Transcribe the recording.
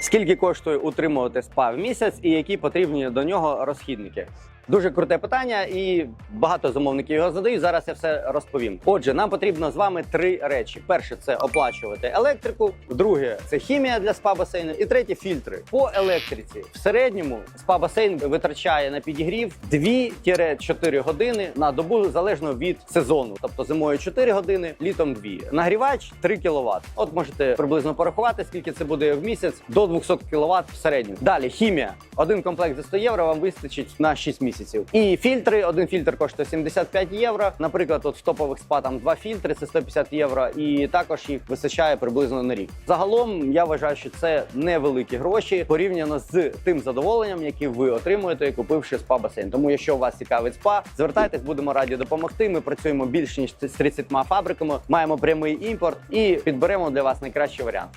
Скільки коштує утримувати спа в місяць і які потрібні до нього розхідники? Дуже круте питання, і багато замовників його задають. Зараз я все розповім. Отже, нам потрібно з вами три речі: перше це оплачувати електрику, друге це хімія для спа басейну, і третє фільтри. По електриці в середньому спа басейн витрачає на підігрів 2-4 години на добу залежно від сезону. Тобто зимою 4 години, літом 2. Нагрівач 3 кВт. От можете приблизно порахувати, скільки це буде в місяць до 200 кВт в середньому. Далі хімія. Один комплект за 100 євро вам вистачить на 6 місяців. І фільтри. Один фільтр коштує 75 євро. Наприклад, от в топових спа там два фільтри, це 150 євро, і також їх вистачає приблизно на рік. Загалом я вважаю, що це невеликі гроші порівняно з тим задоволенням, яке ви отримуєте, купивши спа басейн. Тому, якщо вас цікавить спа, звертайтесь, будемо раді допомогти. Ми працюємо більше ніж з 30 фабриками, маємо прямий імпорт і підберемо для вас найкращий варіант.